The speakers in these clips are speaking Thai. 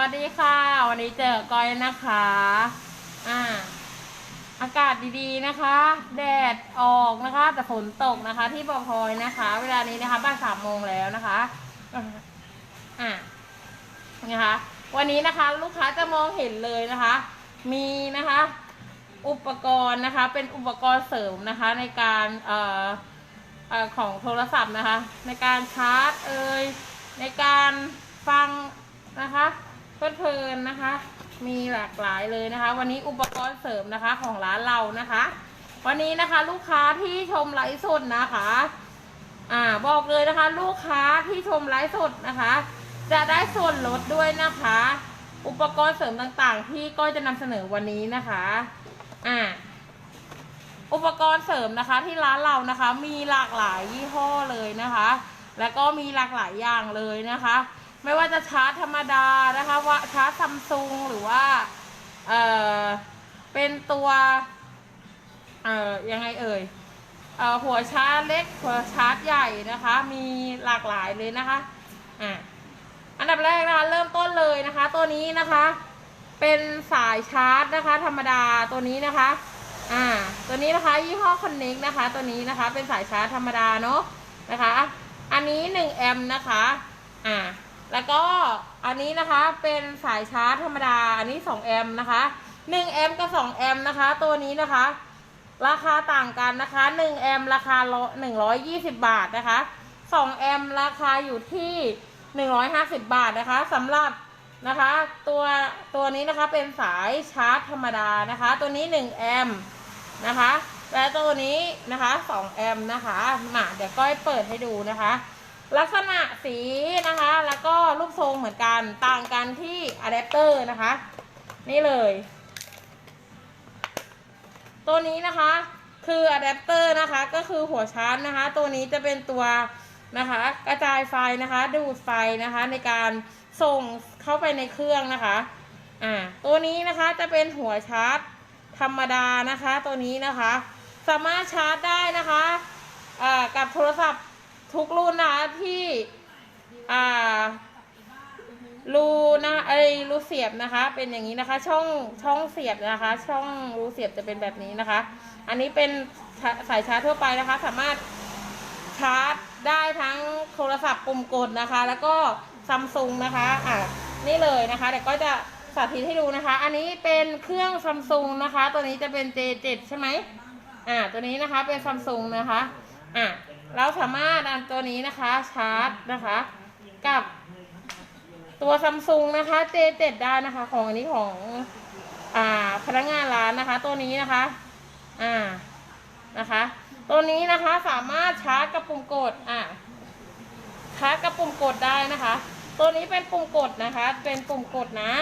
วัสดีค่ะ วันนี้เจอก้อยนะคะ อ่า อากาศดีๆนะคะ แดดออกนะคะ แต่ฝนตกนะคะ ที่บอพลอยนะคะ เวลานี้นะคะบ่ายสามโมงแล้วนะคะ อ่านะคะ วันนี้นะคะลูกค้าจะมองเห็นเลยนะคะ มีนะคะ อุปกรณ์นะคะ เป็นอุปกรณ์เสริมนะคะ ในการเอ่อเอ่อของโทรศัพท์นะคะ ในการชาร์จเอ่ยในการฟังนะคะ เพลินๆนะคะ มีหลากหลายเลยนะคะ วันนี้อุปกรณ์เสริมนะคะของร้านเรานะคะ วันนี้นะคะลูกค้าที่ชมไลฟ์สดนะคะ อ่าบอกเลยนะคะ ลูกค้าที่ชมไลฟ์สดนะคะ จะได้ส่วนลดด้วยนะคะ อุปกรณ์เสริมต่างๆ ที่ก็จะนำเสนอวันนี้นะคะ อ่าอุปกรณ์เสริมนะคะที่ร้านเรานะคะ มีหลากหลายยี่ห้อเลยนะคะ แล้วก็มีหลากหลายอย่างเลยนะคะ ไม่ว่าจะชาร์จธรรมดานะคะว่าชาร์จซัมซุงหรือว่าเออเป็นตัวเอ่อยังไงเอ่ยเออหัวชาร์จเล็กหัวชาร์จใหญ่นะคะ มีหลากหลายเลยนะคะอะอันดับแรกนะคะเริ่มต้นเลยนะคะ ตัวนี้นะคะ เป็นสายชาร์จนะคะ ธรรมดาตัวนี้นะคะอ่าตัวนี้นะคะยี่ห้อ Connect นะคะ ตัวนี้นะคะเป็นสายชาร์จธรรมดาเนาะนะคะ อันนี้1แอมป์นะคะอ่า แล้วก็อันนี้นะคะเป็นสายชาร์จธรรมดา อันนี้ 2 แอมป์นะคะ1แอมป์กับ2แอมป์นะคะ ตัวนี้นะคะ ราคาต่างกันนะคะ1แอมป์ราคา120 บาทนะคะ2แอมป์ราคาอยู่ที่ 150 บาทนะคะสำหรับนะคะตัวตัวนี้นะคะเป็นสายชาร์จธรรมดานะคะ ตัวนี้1แอมป์นะคะและตัวนี้นะคะ2แอมป์นะคะมาเดี๋ยวก้อยเปิดให้ดูนะคะ ลักษณะสีนะคะ แล้วก็รูปทรงเหมือนกันต่างกันที่อะแดปเตอร์นะคะ นี่เลย ตัวนี้นะคะคืออะแดปเตอร์นะคะก็คือหัวชาร์จนะคะ ตัวนี้จะเป็นตัวนะคะกระจายไฟนะคะ ดูดไฟนะคะในการส่งเข้าไปในเครื่องนะคะอ่าตัวนี้นะคะจะเป็นหัวชาร์จธรรมดานะคะ ตัวนี้นะคะ สามารถชาร์จได้นะคะอ่ากับโทรศัพท์ ทุกรุ่นนะคะที่ อ่ารูนะไอรูเสียบนะคะ เป็นอย่างนี้นะคะ ช่องช่องเสียบนะคะ ช่องรูเสียบจะเป็นแบบนี้นะคะ อันนี้เป็นสายชาร์จทั่วไปนะคะ สามารถชาร์จได้ทั้งโทรศัพท์ปุ่มกดนะคะ แล้วก็ซัมซุงนะคะอะนี่เลยนะคะเดี๋ยวก็จะสาธิตให้ดูนะคะ อันนี้เป็นเครื่องซัมซุงนะคะ ตัวนี้จะเป็น J7 ใช่ไหมอ่าตัวนี้นะคะเป็นซัมซุงนะคะอะ เราสามารถอันตัวนี้นะคะชาร์จนะคะ กับตัวซัมซุงนะคะ J7 ได้นะคะ ของอันนี้ของอ่าพนักงานร้านนะคะ ตัวนี้นะคะ อ่านะคะ ตัวนี้นะคะสามารถชาร์จกับปุ่มกดอ่าชาร์จกับปุ่มกดได้นะคะ ตัวนี้เป็นปุ่มกดนะคะ เป็นปุ่มกดนะ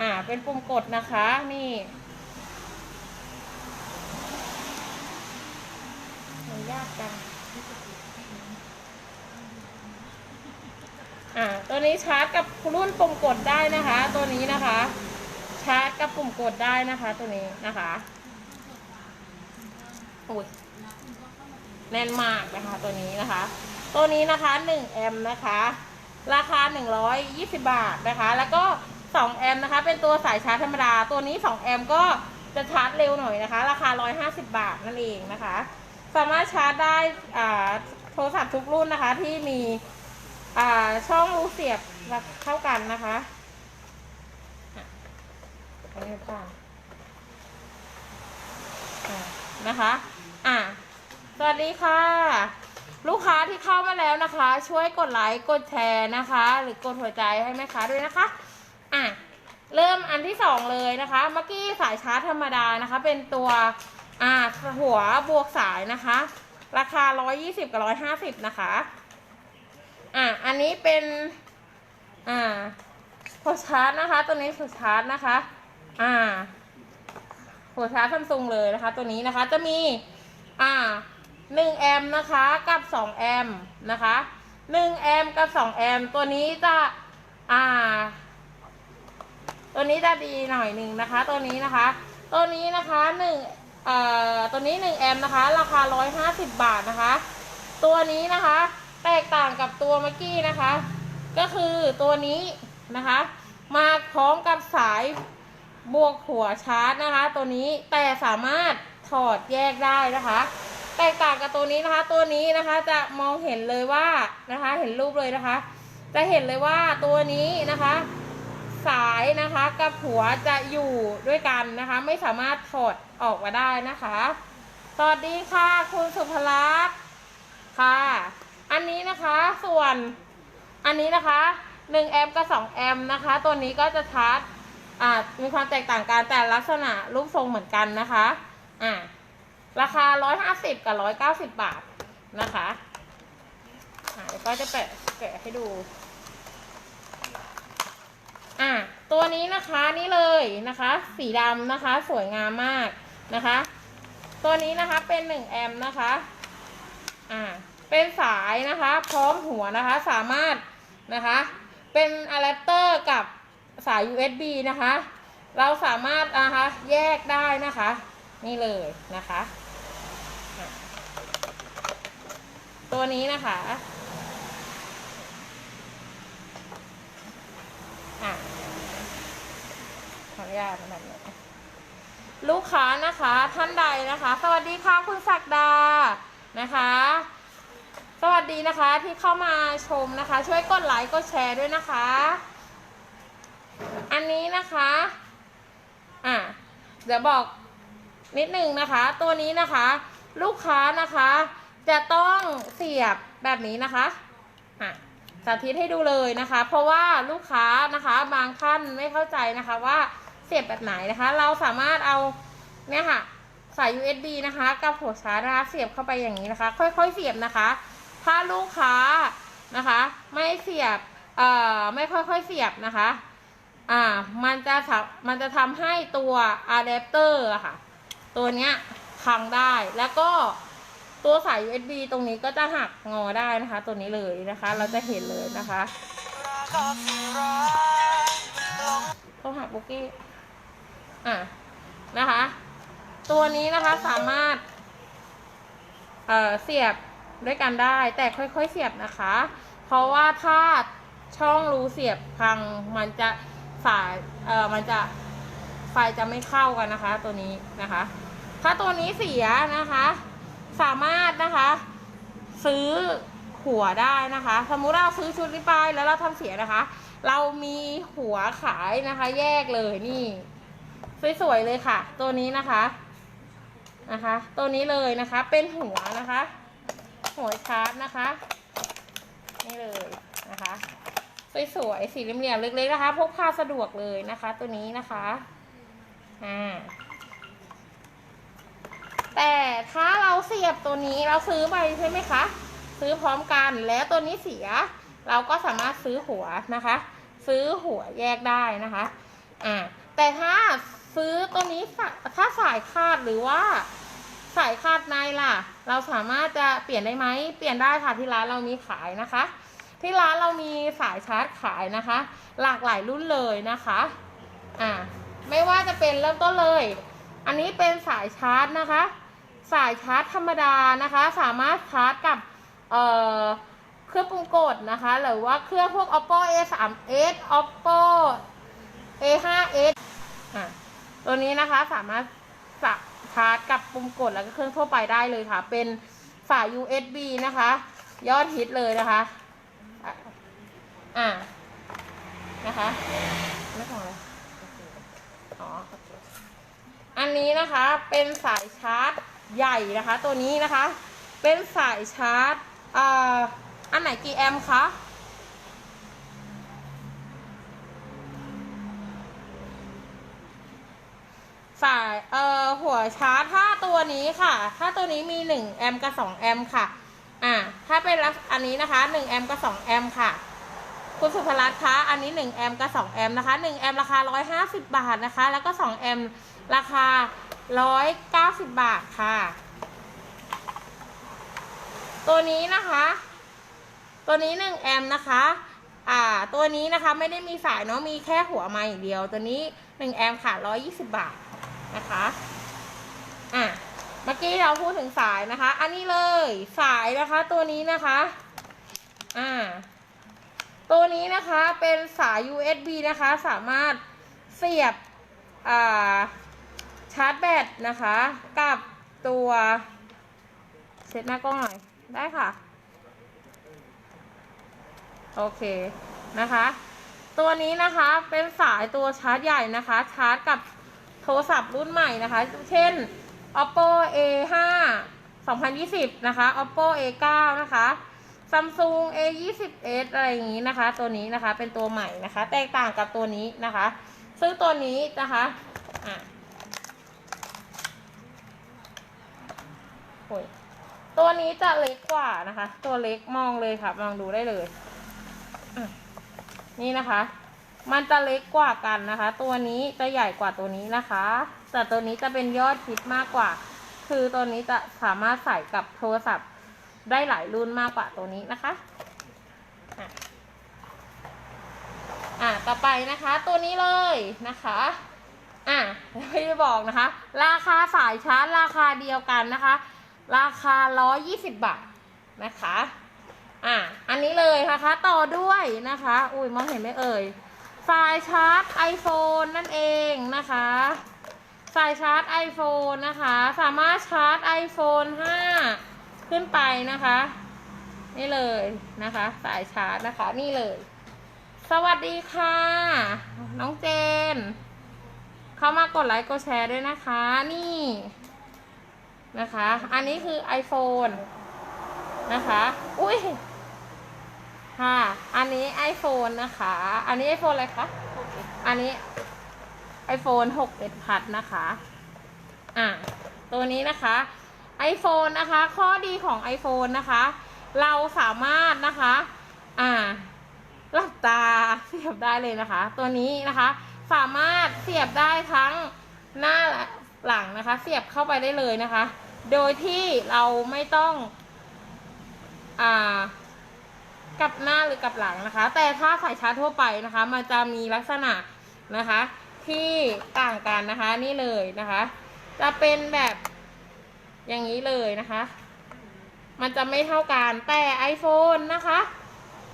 อ่า เป็นปุ่มกดนะคะนี่ยากจัง อ่าตัวนี้ชาร์จกับรุ่นปุ่มกดได้นะคะ ตัวนี้นะคะ ชาร์จกับปุ่มกดได้นะคะ ตัวนี้นะคะโอ้ยแน่นมากนะคะ ตัวนี้นะคะ ตัวนี้นะคะ1แอมป์นะคะ ราคา 120 บาทนะคะ แล้วก็2แอมป์นะคะ เป็นตัวสายชาร์จธรรมดา ตัวนี้2แอมป์ก็จะชาร์จเร็วหน่อยนะคะ ราคา 150 บาทนั่นเองนะคะ สามารถชาร์จได้อ่าโทรศัพท์ทุกรุ่นนะคะที่มี ช่องรูเสียบเท่ากันนะคะอันนี้ค่ะอะนะคะ อะ สวัสดีค่ะ ลูกค้าที่เข้ามาแล้วนะคะ ช่วยกดไลค์ กดแชร์นะคะ หรือกดหัวใจให้แม่ค้าด้วยนะคะ อะ เริ่มอันที่สองเลยนะคะ เมื่อกี้สายชาร์จธรรมดานะคะ เป็นตัว อ่า หัวบวกสายนะคะ ราคา 120 กับ 150 นะคะ อะอันนี้เป็นอ่าหัวชาร์จนะคะ ตัวนี้หัวชาร์จนะคะ อ่าหัวชาร์จซัมซุงเลยนะคะ ตัวนี้นะคะจะมีอ่าหนึ่งแอมป์นะคะกับสองแอมป์นะคะหนึ่งแอมป์กับสองแอมป์ตัวนี้จะอ่า ตัวนี้จะดีหน่อยหนึ่งนะคะ ตัวนี้นะคะ ตัวนี้นะคะหนึ่งเอ่อตัวนี้หนึ่งแอมป์นะคะ ราคาร้อยห้าสิบบาทนะคะ ตัวนี้นะคะ แตกต่างกับตัวเมื่อกี้นะคะ ก็คือตัวนี้นะคะ มาพร้อมกับสายบวกหัวชาร์จนะคะ ตัวนี้แต่สามารถถอดแยกได้นะคะ แตกต่างกับตัวนี้นะคะ ตัวนี้นะคะจะมองเห็นเลยว่านะคะ เห็นรูปเลยนะคะ จะเห็นเลยว่าตัวนี้นะคะ สายนะคะกับหัวจะอยู่ด้วยกันนะคะ ไม่สามารถถอดออกมาได้นะคะสวัสดีค่ะ คุณสุภลักษณ์ค่ะ อันนี้นะคะส่วนอันนี้นะคะ1แอมป์กับ2แอมป์นะคะ ตัวนี้ก็จะชาร์จอ่ามีความแตกต่างกันแต่ลักษณะรูปทรงเหมือนกันนะคะอ่าราคา 150 กับ 190 บาทนะคะอ่าเดี๋ยวก็จะแปะแกะให้ดูอะตัวนี้นะคะนี่เลยนะคะ สีดำนะคะ สวยงามมากนะคะ ตัวนี้นะคะเป็นหนึ่งแอมป์นะคะอ่า เป็นสายนะคะ พร้อมหัวนะคะ สามารถนะคะ เป็นอะแดปเตอร์กับสาย USB นะคะ เราสามารถนะคะแยกได้นะคะ นี่เลยนะคะ ตัวนี้นะคะอะขออนุญาตแบบนี้ลูกค้านะคะท่านใดนะคะ สวัสดีค่ะคุณศักดานะคะ สวัสดีนะคะที่เข้ามาชมนะคะ ช่วยกดไลค์กดแชร์ด้วยนะคะ อันนี้นะคะอะเดี๋ยวบอกนิดหนึ่งนะคะ ตัวนี้นะคะ ลูกค้านะคะ จะต้องเสียบแบบนี้นะคะอะสาธิตให้ดูเลยนะคะ เพราะว่าลูกค้านะคะบางท่านไม่เข้าใจนะคะว่าเสียบแบบไหนนะคะ เราสามารถเอาเนี่ยค่ะสาย USB นะคะ กับหัวชาร์จนะคะเสียบเข้าไปอย่างนี้นะคะ ค่อยๆ เสียบนะคะ ถ้าลูกค้านะคะ ไม่เสียบเอ่อไม่ค่อยๆเสียบนะคะอ่ามันจะมันจะทำให้ตัวอะแดปเตอร์อะค่ะ ตัวเนี้ยพังได้แล้วก็ตัวสาย USB ตรงนี้ก็จะหักงอได้นะคะ ตัวนี้เลยนะคะ เราจะเห็นเลยนะคะโทรหาบุกกี้อะนะคะ ตัวนี้นะคะสามารถเอ่อเสียบ ด้วยกันได้แต่ค่อยๆเสียบนะคะ เพราะว่าถ้าช่องรูเสียบพังมันจะสายเอ่อมันจะไฟจะไม่เข้ากันนะคะ ตัวนี้นะคะ ถ้าตัวนี้เสียนะคะ สามารถนะคะ ซื้อหัวได้นะคะ สมมุติเราซื้อชุดนี้ไปแล้วเราทำเสียนะคะ เรามีหัวขายนะคะ แยกเลยนี่สวยๆเลยค่ะ ตัวนี้นะคะนะคะ ตัวนี้เลยนะคะ เป็นหัวนะคะ หัวชาร์จนะคะ นี่เลยนะคะ สวยๆ สีเหลี่ยมๆ เล็กๆ นะคะ พกพาสะดวกเลยนะคะ ตัวนี้นะคะ อ่า แต่ถ้าเราเสียบตัวนี้เราซื้อไปใช่ไหมคะ ซื้อพร้อมกันแล้วตัวนี้เสีย เราก็สามารถซื้อหัวนะคะ ซื้อหัวแยกได้นะคะ อ่า แต่ถ้าซื้อตัวนี้ถ้าสายคาดหรือว่า สายคาดในล่ะ เราสามารถจะเปลี่ยนได้ไหม เปลี่ยนได้ค่ะที่ร้านเรามีขายนะคะ ที่ร้านเรามีสายชาร์จขายนะคะ หลากหลายรุ่นเลยนะคะอ่าไม่ว่าจะเป็นเริ่มต้นเลย อันนี้เป็นสายชาร์จนะคะ สายชาร์จธรรมดานะคะ สามารถชาร์จกับเอ่อเครื่องปรุงกดนะคะ หรือว่าเครื่องพวก oppo a 3 s oppo a 5 s อะตัวนี้นะคะสามารถาร์จกับปุ่มกดแล้วก็เครื่องทั่วไปได้เลยค่ะ เป็นสาย USB นะคะ ยอดฮิตเลยนะคะ อะอะนะคะไม่ของอะไรอ๋ออันนี้นะคะเป็นสายชาร์จใหญ่นะคะ ตัวนี้นะคะ เป็นสายชาร์จอ่าอันไหนกี่แอมป์คะ สายเอ่อหัวชาร์จถ้าตัวนี้ค่ะ ถ้าตัวนี้มี 1 แอมป์กับ 2 แอมป์ค่ะ อ่า ถ้าเป็นลักอันนี้นะคะ 1 แอมป์กับ 2 แอมป์ค่ะ คุณสุภรัตน์คะ อันนี้ 1 แอมป์กับ 2 แอมป์นะคะ 1 แอมป์ราคา 150 บาทนะคะ แล้วก็ 2 แอมป์ราคา 190 บาทค่ะ ตัวนี้นะคะ ตัวนี้ 1 แอมป์นะคะอ่าตัวนี้นะคะไม่ได้มีสายเนาะมีแค่หัวมาอย่างเดียว ตัวนี้ 1 แอมป์ค่ะ 120 บาท นะคะอะเมื่อกี้เราพูดถึงสายนะคะ อันนี้เลยสายนะคะตัวนี้นะคะอ่าตัวนี้นะคะเป็นสาย USB นะคะสามารถเสียบอ่าชาร์จแบตนะคะ กับตัวเซตหน้ากล้องหน่อยได้ค่ะ โอเคนะคะ ตัวนี้นะคะเป็นสายตัวชาร์จใหญ่นะคะ ชาร์จกับ ทรศัพท์รุ่นใหม่นะคะ เช่น oppo a5 2020 นะคะ oppo a9 นะคะ samsung a21 อะไรอย่างนี้นะคะ ตัวนี้นะคะเป็นตัวใหม่นะคะ แตกต่างกับตัวนี้นะคะ ซึ่งตัวนี้นะคะอะโอ้ยตัวนี้จะเล็กกว่านะคะ ตัวเล็กมองเลยค่ะ มองดูได้เลยอะนี่นะคะ มันจะเล็กกว่ากันนะคะ ตัวนี้จะใหญ่กว่าตัวนี้นะคะ แต่ตัวนี้จะเป็นยอดฮิตมากกว่า คือตัวนี้จะสามารถใส่กับโทรศัพท์ได้หลายรุ่นมากกว่าตัวนี้นะคะอะต่อไปนะคะ ตัวนี้เลยนะคะอะไม่ได้บอกนะคะ ราคาสายชาร์จราคาเดียวกันนะคะ ราคา 120 บาทนะคะ อะอันนี้เลยนะคะ ต่อด้วยนะคะ อุ้ยมองเห็นไหมเอ่ย สายชาร์จ iPhone นั่นเองนะคะ สายชาร์จ iPhone นะคะ สามารถชาร์จ iPhone 5 ขึ้นไปนะคะ นี่เลยนะคะ สายชาร์จนะคะนี่เลย สวัสดีค่ะ น้องเจน เข้ามากดไลค์กดแชร์ด้วยนะคะนี่นะคะ อันนี้คือ iPhone นะคะ อุ้ย ค่ะ อันนี้ iPhone นะคะ อันนี้ iPhone อะไรคะ อันนี้ iPhone 6 s Plus นะคะ อะ ตัวนี้นะคะ iPhone นะคะ ข้อดีของ iPhone นะคะ เราสามารถนะคะ อ่า หลับตาเสียบได้เลยนะคะ ตัวนี้นะคะ สามารถเสียบได้ทั้งหน้าและหลังนะคะ เสียบเข้าไปได้เลยนะคะ โดยที่เราไม่ต้อง อ่า กลับหน้าหรือกลับหลังนะคะ แต่ถ้าสายชาร์จทั่วไปนะคะ มันจะมีลักษณะนะคะ ที่ต่างกันนะคะนี่เลยนะคะ จะเป็นแบบอย่างนี้เลยนะคะ มันจะไม่เท่ากันแต่ iPhone นะคะ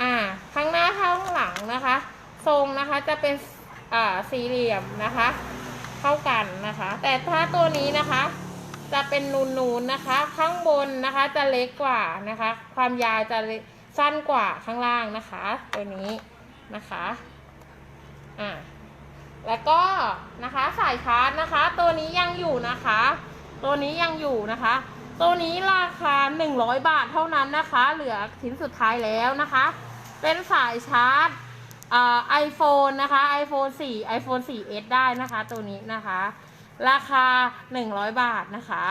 อ่าข้างหน้าข้างหลังนะคะ ทรงนะคะจะเป็นอ่าสี่เหลี่ยมนะคะเท่ากันนะคะ แต่ถ้าตัวนี้นะคะจะเป็นนูนๆนะคะ ข้างบนนะคะจะเล็กกว่านะคะ ความยาวจะเล็ก สั้นกว่าข้างล่างนะคะ ตัวนี้นะคะอ่าแล้วก็นะคะสายชาร์จนะคะ ตัวนี้ยังอยู่นะคะ ตัวนี้ยังอยู่นะคะ ตัวนี้ราคา 100 บาทเท่านั้นนะคะ เหลือชิ้นสุดท้ายแล้วนะคะ เป็นสายชาร์จอ่าไอโฟนนะคะ iPhone 4 iPhone 4s ได้นะคะ ตัวนี้นะคะ ราคา 100 บาทนะคะ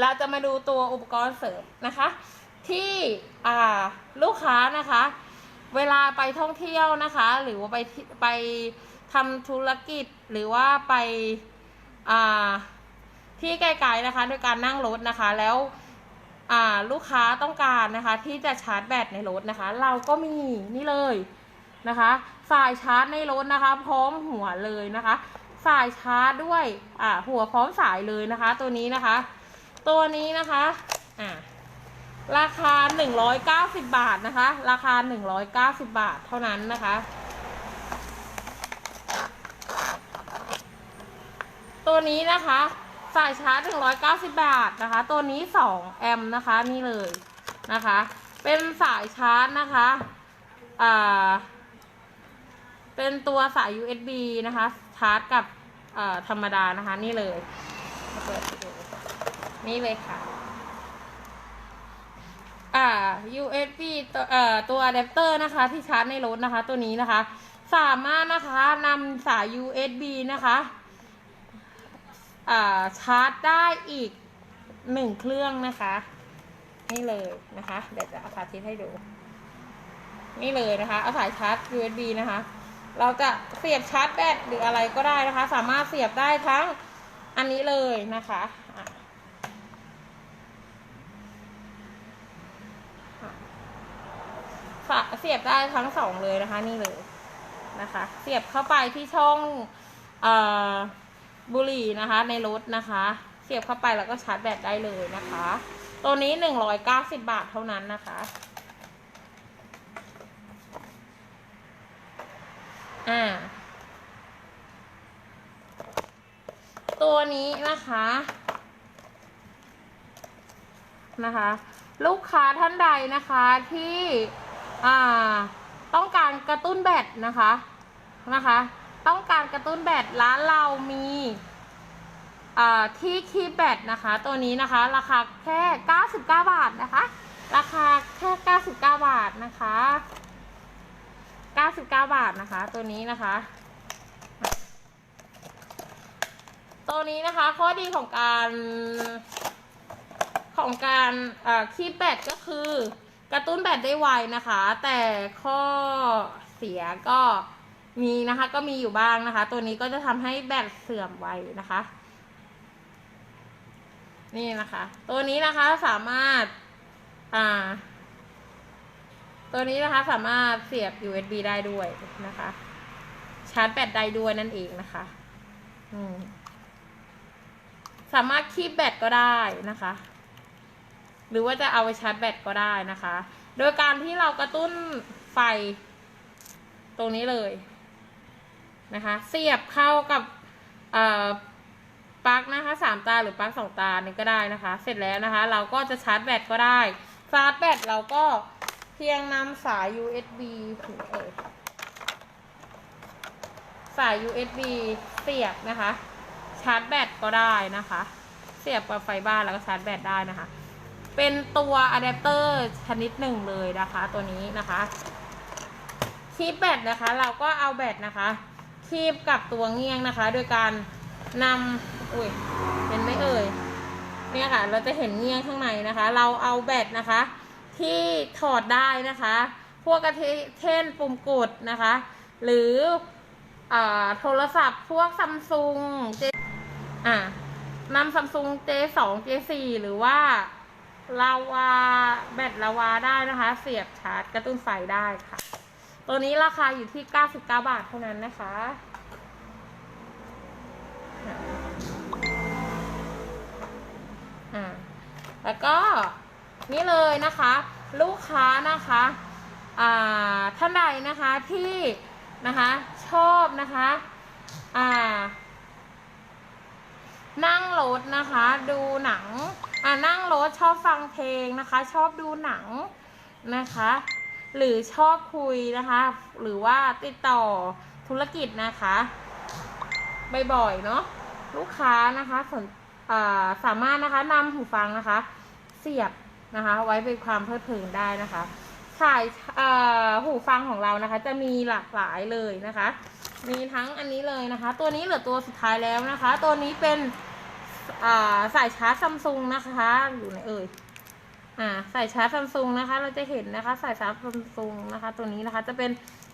เราจะมาดูตัวอุปกรณ์เสริมนะคะ ที่ลูกค้านะคะ เวลาไปท่องเที่ยวนะคะ หรือว่าไปไปทำธุรกิจหรือว่าไปาที่ไกลๆนะคะโดยการนั่งรถนะคะแล้วลูกค้าต้องการนะคะ ที่จะชาร์จแบตในรถนะคะ เราก็มีนี่เลยนะคะ สายชาร์จในรถนะคะ พร้อมหัวเลยนะคะ สายชาร์จด้วยหัวพร้อมสายเลยนะคะ ตัวนี้นะคะ ตัวนี้นะคะอ่าราคา 190 บาทนะคะ ราคา 190 บาทเท่านั้นนะคะ ตัวนี้นะคะสายชาร์จ 190 บาทนะคะ ตัวนี้ 2 แอมป์นะคะนี่เลยนะคะ เป็นสายชาร์จนะคะอ่าเป็นตัวสาย USB นะคะ ชาร์จกับอ่อธรรมดานะคะนี่เลยเปิดดู นี่เลยค่ะ อ่า USB ตัวเอ่อตัวอะแดปเตอร์นะคะ ที่ชาร์จในรถนะคะ ตัวนี้นะคะ สามารถนะคะนำสาย USB นะคะอ่าชาร์จได้อีกหนึ่งเครื่องนะคะ นี่เลยนะคะ เดี๋ยวจะเอาสาธิตให้ดู นี่เลยนะคะ เอาสายชาร์จ USB นะคะ เราจะเสียบชาร์จแบตหรืออะไรก็ได้นะคะ สามารถเสียบได้ทั้งอันนี้เลยนะคะอะ ค่ะ เสียบได้ทั้งสองเลยนะคะ นี่เลยนะคะ เสียบเข้าไปที่ช่องเอ่อบุหรี่นะคะ ในรถนะคะ เสียบเข้าไปแล้วก็ชาร์จแบตได้เลยนะคะ ตัวนี้หนึ่งร้อยเก้าสิบบาทเท่านั้นนะคะอ่าตัวนี้นะคะนะคะ ลูกค้าท่านใดนะคะที่ อ่า ต้องการกระตุ้นแบตนะคะนะคะ ต้องการกระตุ้นแบตร้านเรามีอ่าที่คีแบตนะคะ ตัวนี้นะคะ ราคาแค่ 99 บาทนะคะ ราคาแค่ 99 บาทนะคะ 99 บาทนะคะ ตัวนี้นะคะตัวนี้นะคะข้อดีของการของการคีบแบตก็คือ กระตุ้นแบตได้ไวนะคะ แต่ข้อเสียก็มีนะคะก็มีอยู่บ้างนะคะ ตัวนี้ก็จะทำให้แบตเสื่อมไวนะคะ นี่นะคะ ตัวนี้นะคะสามารถอ่า ตัวนี้นะคะสามารถเสียบ USB ได้ด้วยนะคะ ชาร์จแบตได้ด้วยนั่นเองนะคะ อืมสามารถคีบแบตก็ได้นะคะ หรือว่าจะเอาไปชาร์จแบตก็ได้นะคะ โดยการที่เรากระตุ้นไฟตรงนี้เลยนะคะ เสียบเข้ากับปลั๊กนะคะสามตาหรือปลั๊กสองตานี่ก็ได้นะคะ เสร็จแล้วนะคะ เราก็จะชาร์จแบตก็ได้ชาร์จแบตเราก็เพียงนำสาย USB ถึงเอ่ยสาย USB เสียบนะคะ ชาร์จแบตก็ได้นะคะ เสียบกับไฟบ้านแล้วก็ชาร์จแบตได้นะคะ เป็นตัวอะแดปเตอร์ชนิดหนึ่งเลยนะคะ ตัวนี้นะคะคีบแบตนะคะ เราก็เอาแบตนะคะ คีบกับตัวเงียงนะคะ โดยการนำอุ้ยเห็นไหมเอ่ยเนี่ยค่ะ เราจะเห็นเงียงข้างในนะคะ เราเอาแบตนะคะ ที่ถอดได้นะคะ พวกกระเทนปุ่มกดนะคะ หรืออโทรศัพท์พวกซัมซุงเจอ่านำซัมซุง J2 J4 หรือว่า ลาวาแบตลาวาได้นะคะ เสียบชาร์จกระตุ้นไฟได้ค่ะ ตัวนี้ราคาอยู่ที่ 99 บาทเท่านั้นนะคะ อ่า แล้วก็นี่เลยนะคะ ลูกค้านะคะ อ่า ท่านใดนะคะที่นะคะชอบนะคะ อ่า นั่งรถนะคะ ดูหนัง อ่านั่งรถชอบฟังเพลงนะคะ ชอบดูหนังนะคะ หรือชอบคุยนะคะ หรือว่าติดต่อธุรกิจนะคะบ่อยๆเนาะลูกค้านะคะสนอ่าสามารถนะคะนำหูฟังนะคะ เสียบนะคะ ไว้เป็นความเพลิดเพลินได้นะคะสายหูฟังของเรานะคะ จะมีหลากหลายเลยนะคะ มีทั้งอันนี้เลยนะคะ ตัวนี้เหลือตัวสุดท้ายแล้วนะคะ ตัวนี้เป็น สายชาร์จซัมซุงนะคะอยู่ไหนเอ่ยอ่าสายชาร์จซัมซุงนะคะ เราจะเห็นนะคะสายชาร์จซัมซุงนะคะ ตัวนี้นะคะจะเป็น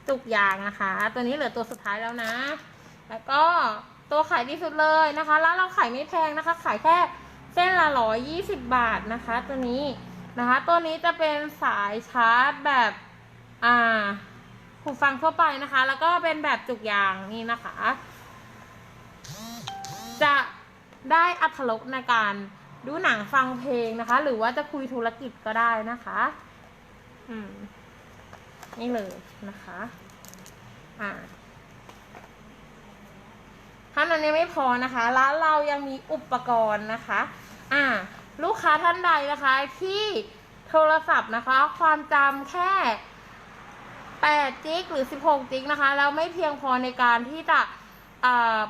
จุกยางนะคะ ตัวนี้เหลือตัวสุดท้ายแล้วนะ แล้วก็ตัวขายดีสุดเลยนะคะแล้วเราขายไม่แพงนะคะ ขายแค่เส้นละร้อยยี่สิบบาทนะคะ ตัวนี้นะคะ ตัวนี้จะเป็นสายชาร์จแบบอ่าหูฟังทั่วไปนะคะ แล้วก็เป็นแบบจุกยางนี่นะคะ จะ ได้อัธรสในการดูหนังฟังเพลงนะคะ หรือว่าจะคุยธุรกิจก็ได้นะคะ อืม นี่เลยนะคะ อ่าถ้านั้นยังไม่พอนะคะร้านเรายังมีอุปกรณ์นะคะ อ่า ลูกค้าท่านใดนะคะ ที่โทรศัพท์นะคะ ความจำแค่8จิกหรือ 16จิกนะคะ แล้วไม่เพียงพอในการที่จะ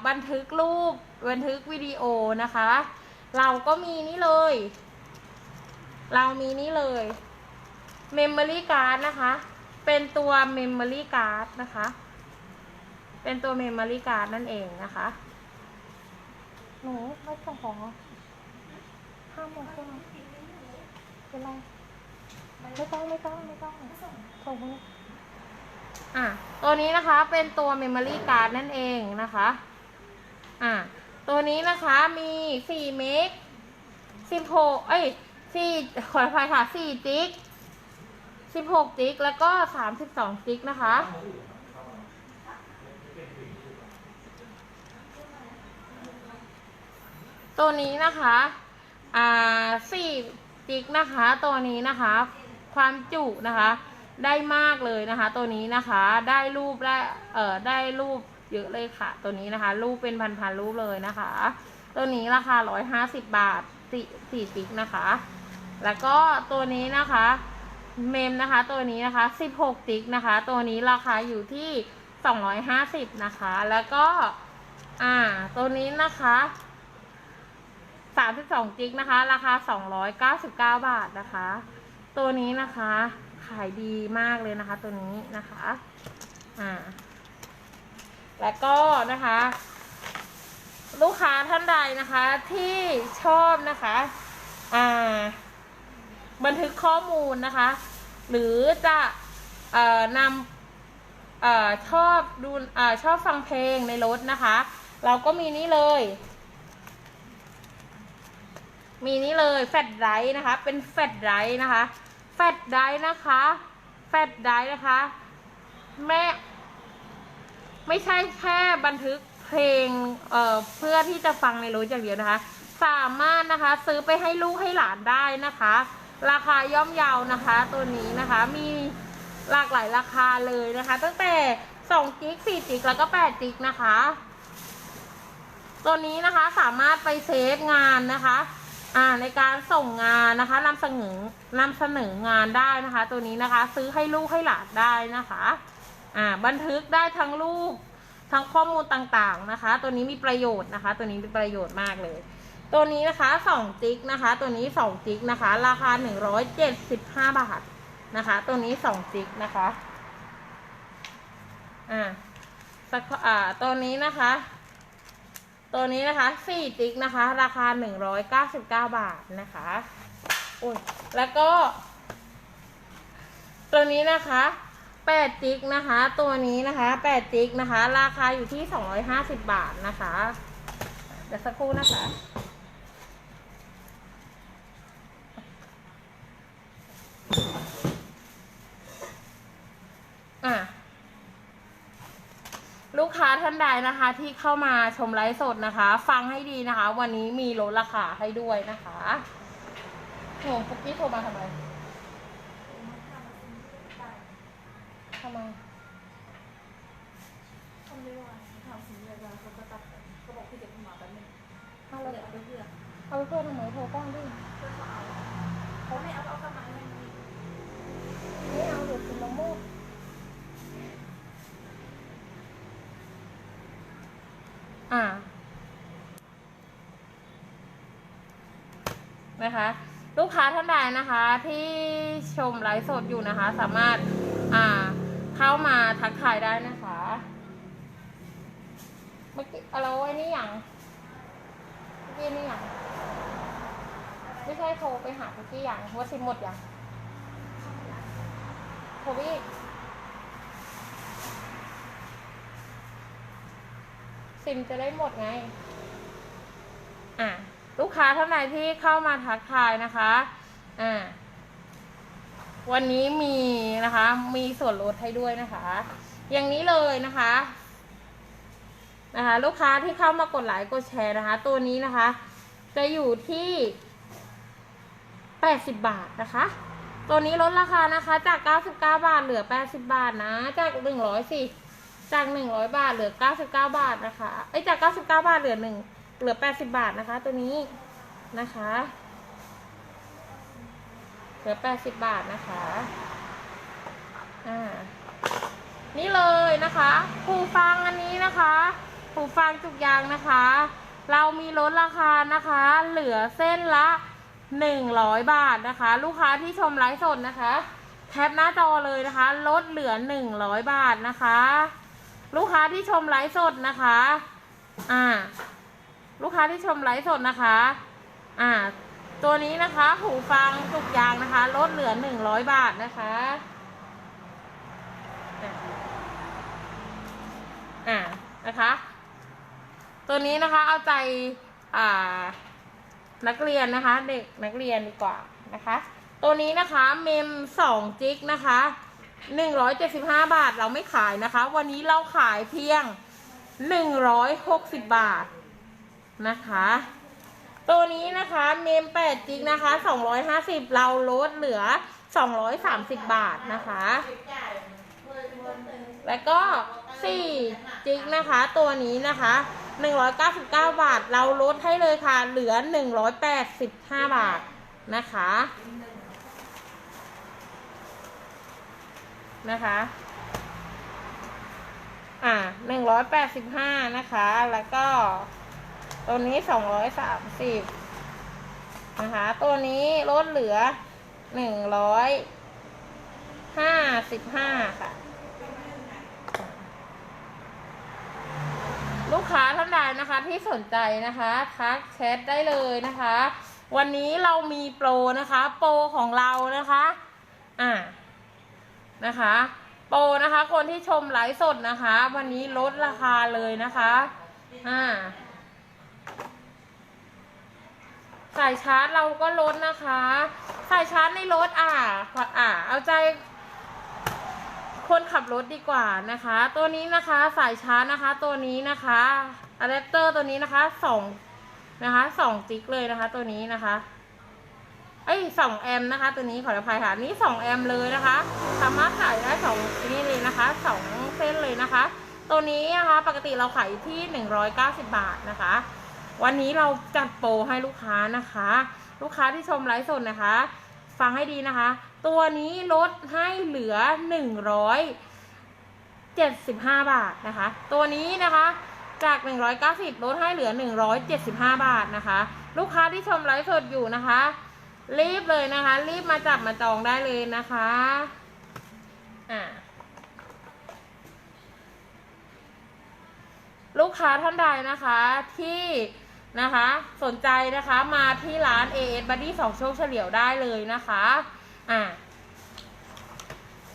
บันทึกรูป บันทึกวิดีโอนะคะ เราก็มีนี่เลย เรามีนี่เลย Memory Card นะคะ เป็นตัว Memory Card นะคะ เป็นตัว Memory Card นั่นเองนะคะ หนูไม่ส่งของหรอห้าโมงครึ่งเป็นไรไม่ต้องไม่ต้องไม่ต้องส่งมาเลยอะตัวนี้นะคะเป็นตัว Memory Card นั่นเองนะคะ อะ ตัวนี้นะคะมี4เมก16เอ้ย4ขออภัยค่ะ4จิก16จิกแล้วก็32จิกนะคะ ตัวนี้นะคะ อ่าสี่จิกนะคะ ตัวนี้นะคะ ความจุนะคะ ได้มากเลยนะคะ ตัวนี้นะคะ ได้รูปได้เอ่อได้รูป เยอะเลยค่ะ ตัวนี้นะคะ รูปเป็นพันๆรูปเลยนะคะ ตัวนี้ราคาร้อยหาสิบบาทสี่สี่จิกนะคะ แล้วก็ตัวนี้นะคะเมมนะคะตัวนี้นะคะสิบหกจิกนะคะ ตัวนี้ราคาอยู่ที่สองร้อยหาสิบนะคะ แล้วก็อ่าตัวนี้นะคะสามสิบสองจิกนะคะ ราคาสองร้อยเกาสิบเก้าบาทนะคะ ตัวนี้นะคะขายดีมากเลยนะคะ ตัวนี้นะคะ อ่า แล้วก็นะคะ ลูกค้าท่านใดนะคะที่ชอบนะคะอ่าบันทึกข้อมูลนะคะ หรือจะเอ่อนำเอ่อชอบดูเอ่อชอบฟังเพลงในรถนะคะ เราก็มีนี่เลย มีนี่เลยแฟลชไรนะคะ เป็นแฟลชไรนะคะแฟลชไดร์นะคะ แฟลชไดร์นะคะ แม่ ไม่ใช่แค่บันทึกเพลงเอ่อเพื่อที่จะฟังในรถอย่างเดียวนะคะ สามารถนะคะซื้อไปให้ลูกให้หลานได้นะคะ ราคาย่อมเยาวนะคะ ตัวนี้นะคะมีหลากหลายราคาเลยนะคะ ตั้งแต่2จิก4จิกแล้วก็8จิกนะคะ ตัวนี้นะคะสามารถไปเซฟงานนะคะอ่าในการส่งงานนะคะนำเสนอนำเสนองานได้นะคะ ตัวนี้นะคะ ซื้อให้ลูกให้หลานได้นะคะ อ่าบันทึกได้ทั้งรูปทั้งข้อมูลต่างๆนะคะ ตัวนี้มีประโยชน์นะคะ ตัวนี้มีประโยชน์มากเลย ตัวนี้นะคะ2จิกนะคะ ตัวนี้2จิกนะคะ ราคา 175 บาทนะคะ ตัวนี้2จิกนะคะอ่าสักอ่าตัวนี้นะคะ ตัวนี้นะคะ4จิกนะคะ ราคา 199 บาทนะคะอุ้ยแล้วก็ ตัวนี้นะคะ 8จิกนะคะ ตัวนี้นะคะ8จิกนะคะ ราคาอยู่ที่ 250 บาทนะคะ เดี๋ยวสักครู่นะคะอะลูกค้าท่านใดนะคะที่เข้ามาชมไลฟ์สดนะคะ ฟังให้ดีนะคะ วันนี้มีลดราคาให้ด้วยนะคะโหปุ๊กกี้โทรมาทำไม ทำไมทำไม่ไหวทำสิ่งเวลาเขาก็ตัดกันเขาบอกพี่เด็กมาแป๊บนึงเอาเขาเลเลยยเอาไปเพื่อเอาไปเพื่อนทำไมโทรก้องดิเพื่อเขาเอาเขาไม่เอาเอากลับมาให้มันไม่เอาเดี๋ยวกินมะม่วงอ่านะคะ ลูกค้าท่านใดนะคะที่ชมไลฟ์สดอยู่นะคะ สามารถอ่า เข้ามาทักทายได้นะคะเมื่อกี้เราไอ้นี่อย่างเมื่อกี้นี่อย่างไม่ใช่โทรไปหาเมื่อกี้อย่างว่าซิมหมดอย่างโทรไปอีกซิมจะได้หมดไง อะลูกค้าท่านไหนที่เข้ามาทักทายนะคะ อ่า วันนี้มีนะคะ มีส่วนลดให้ด้วยนะคะ อย่างนี้เลยนะคะ นะคะ ลูกค้าที่เข้ามากดไลค์กดแชร์นะคะ ตัวนี้นะคะ จะอยู่ที่80บบาทนะคะ ตัวนี้ลดราคานะคะ จาก99บเก้าบาทเหลือ80บาทนะ จาก100สิจาก100บาทเหลือ99บเก้าบาทนะคะเอ้จาก99บาทเหลือ1เหลือ80บาทนะคะ ตัวนี้นะคะ ลือ 80 บาทนะคะอ่านี่เลยนะคะหูฟังอันนี้นะคะหูฟังจุกยางนะคะ เรามีลดราคานะคะ เหลือเส้นละหนึ่งร้อยบาทนะคะ ลูกค้าที่ชมไลฟ์สดนะคะ แคปหน้าจอเลยนะคะ ลดเหลือหนึ่งร้อยบาทนะคะ ลูกค้าที่ชมไลฟ์สดนะคะ อ่า ลูกค้าที่ชมไลฟ์สดนะคะ อ่า ตัวนี้นะคะ หูฟังจุกยางนะคะ ลดเหลือหนึ่งร้อยบาทนะคะ อ่านะคะ ตัวนี้นะคะเอาใจ อ่า นักเรียนนะคะ เด็กนักเรียนดีกว่านะคะ ตัวนี้นะคะเมมสองจิกนะคะหนึ่งร้อยเจ็ดสิบห้าบาทเราไม่ขายนะคะ วันนี้เราขายเพียงหนึ่งร้อยหกสิบบาทนะคะ ตัวนี้นะคะเมม8จิกนะคะ 250 เราลดเหลือ 230 บาทนะคะ แล้วก็ 4 จิกนะคะ ตัวนี้นะคะ 199 บาท เราลดให้เลยค่ะ เหลือ 185 บาทนะคะ นะคะ อ่า 185 นะคะ แล้วก็ ตัวนี้230นะคะ ตัวนี้ลดเหลือ155ค่ะ ลูกค้าท่านใดนะคะที่สนใจนะคะทักแชทได้เลยนะคะ วันนี้เรามีโปรนะคะ โปรของเรานะคะ อ่านะคะ โปรนะคะ คนที่ชมไลฟ์สดนะคะ วันนี้ลดราคาเลยนะคะ อ่า สายชาร์จเราก็ลดนะคะ สายชาร์จในรถอ่าอ่า เอาใจ คนขับรถดีกว่านะคะ ตัวนี้นะคะสายชาร์จนะคะ ตัวนี้นะคะอะแดปเตอร์ตัวนี้นะคะสองนะคะสองจิกเลยนะคะ ตัวนี้นะคะเอ้สองแอมนะคะ ตัวนี้ขออภัยค่ะนี่สองแอมเลยนะคะ สามารถขายได้สองนี่เลยนะคะสองเส้นเลยนะคะ ตัวนี้นะคะปกติเราขายที่หนึ่งร้อยเก้าสิบบาทนะคะ วันนี้เราจัดโปรให้ลูกค้านะคะ ลูกค้าที่ชมไลฟ์สดนะคะ ฟังให้ดีนะคะ ตัวนี้ลดให้เหลือหนึ่งร้อยเจ็ดสิบห้าบาทนะคะ ตัวนี้นะคะจากหนึ่งร้อยเก้าสิบลดให้เหลือหนึ่งร้อยเจ็ดสิบห้าบาทนะคะ ลูกค้าที่ชมไลฟ์สดอยู่นะคะ รีบเลยนะคะ รีบมาจับมาจองได้เลยนะคะอ่าลูกค้าท่านใดนะคะที่ นะคะ สนใจนะคะมาที่ร้าน AS Buddy สองโชคเฉลียวได้เลยนะคะอ่า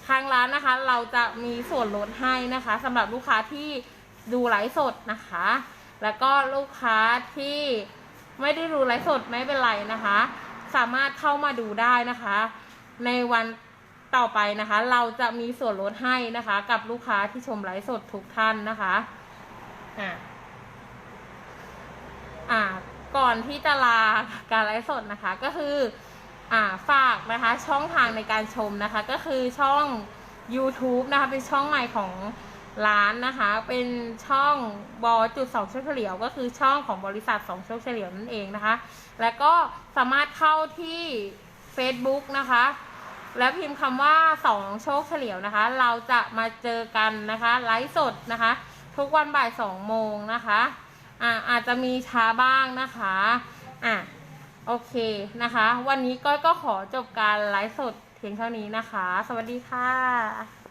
ทางร้านนะคะ เราจะมีส่วนลดให้นะคะสำหรับลูกค้าที่ดูไลฟ์สดนะคะ แล้วก็ลูกค้าที่ไม่ได้ดูไลฟ์สดไม่เป็นไรนะคะ สามารถเข้ามาดูได้นะคะ ในวันต่อไปนะคะ เราจะมีส่วนลดให้นะคะ กับลูกค้าที่ชมไลฟ์สดทุกท่านนะคะอ่า อ่าก่อนที่จะลาการไลฟ์สดนะคะก็คืออ่าฝากนะคะช่องทางในการชมนะคะ ก็คือช่อง YouTube นะคะเป็นช่องใหม่ของร้านนะคะ เป็นช่องบอจุดสองโชคเฉลียวก็คือช่องของบริษัทสองโชคเฉลียวนั่นเองนะคะ แล้วก็สามารถเข้าที่ Facebook นะคะ แล้วพิมพ์คำว่าสองโชคเฉลียวนะคะ เราจะมาเจอกันนะคะไลฟ์สดนะคะ ทุกวันบ่ายสองโมงนะคะ อ่าอาจจะมีช้าบ้างนะคะอะโอเคนะคะ วันนี้ก้อยก็ขอจบการไลฟ์สดเพียงเท่านี้นะคะ สวัสดีค่ะ